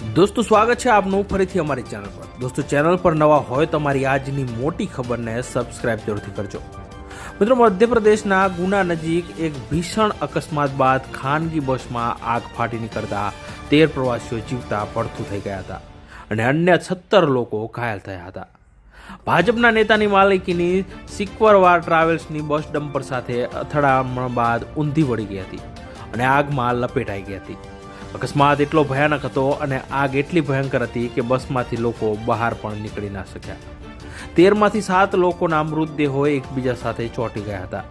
દોસ્તો, સ્વાગત છે આપનું ફરીથી અમારી ચેનલ પર. દોસ્તો, ચેનલ પર નવા હોય તો અમારી આજની મોટી ખબરને સબસ્ક્રાઇબ જરૂરથી કરજો. મિત્રો, મધ્યપ્રદેશના ગુના નજીક એક ભીષણ અકસ્માત બાદ ખાનગી બસમાં આગ ફાટી નીકળતા તેર પ્રવાસીઓ જીવતા પડતું થઈ ગયા હતા અને અન્ય સત્તર લોકો ઘાયલ થયા હતા. ભાજપના નેતાની માલિકીની સિક્વરવાર ટ્રાવેલ્સની બસ ડમ્પર સાથે અથડામણ બાદ ઊંધી વળી ગઈ હતી અને આગમાં લપેટાઈ ગઈ હતી. અકસ્માત એટલો ભયાનક હતો અને આગ એટલી ભયંકર હતી કે બસમાંથી લોકો બહાર પણ નીકળી ના શક્યા. તેરમાંથી સાત લોકોના મૃતદેહો એકબીજા સાથે ચોંટી ગયા હતા.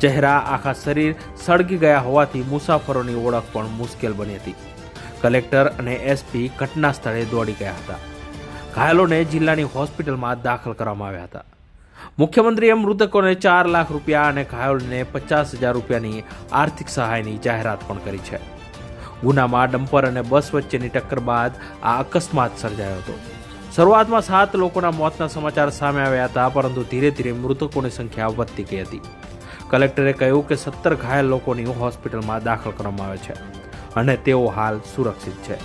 ચહેરા, આખા શરીર સળગી ગયા હોવાથી મુસાફરોની ઓળખ પણ મુશ્કેલ બની હતી. કલેક્ટર અને એસપી ઘટના સ્થળે દોડી ગયા હતા. ઘાયલોને જિલ્લાની હોસ્પિટલમાં દાખલ કરવામાં આવ્યા હતા. મુખ્યમંત્રીએ મૃતકોને ચાર લાખ રૂપિયા અને ઘાયલોને પચાસ હજાર રૂપિયાની આર્થિક સહાયની જાહેરાત પણ કરી છે. ગુનામાં ડમ્પર અને બસ વચ્ચેની ટક્કર બાદ આ અકસ્માત સર્જાયો હતો. શરૂઆતમાં સાત લોકોના મોતના સમાચાર સામે આવ્યા હતા, પરંતુ ધીરે ધીરે મૃતકોની સંખ્યા વધતી ગઈ હતી. કલેક્ટરે કહ્યું કે સત્તર ઘાયલ લોકોની હોસ્પિટલમાં દાખલ કરવામાં આવે છે અને તેઓ હાલ સુરક્ષિત છે.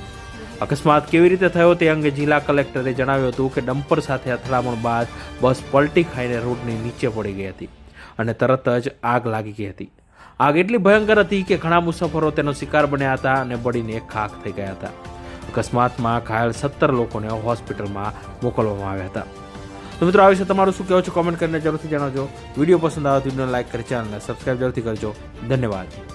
અકસ્માત કેવી રીતે થયો તે અંગે જિલ્લા કલેક્ટરે જણાવ્યું હતું કે ડમ્પર સાથે અથડામણ બાદ બસ પલટી ખાઈને રોડની નીચે પડી ગઈ હતી અને તરત જ આગ લાગી ગઈ હતી. આગ એટલી ભયંકર હતી કે ઘણા મુસાફરો તેનો શિકાર બન્યા હતા અને બળીને ખાખ થઈ ગયા હતા. અકસ્માતમાં ઘાયલ સત્તર લોકોને હોસ્પિટલમાં મોકલવામાં આવ્યા હતા. તો મિત્રો, આ વિશે તમારું શું કહેવું છે? કોમેન્ટ કરીને જરૂરથી જણાવજો. વીડિયો પસંદ આવે તો વિડીયોને લાઇક કરી, ચેનલને સબસ્ક્રાઈબ જરૂરથી કરજો. ધન્યવાદ.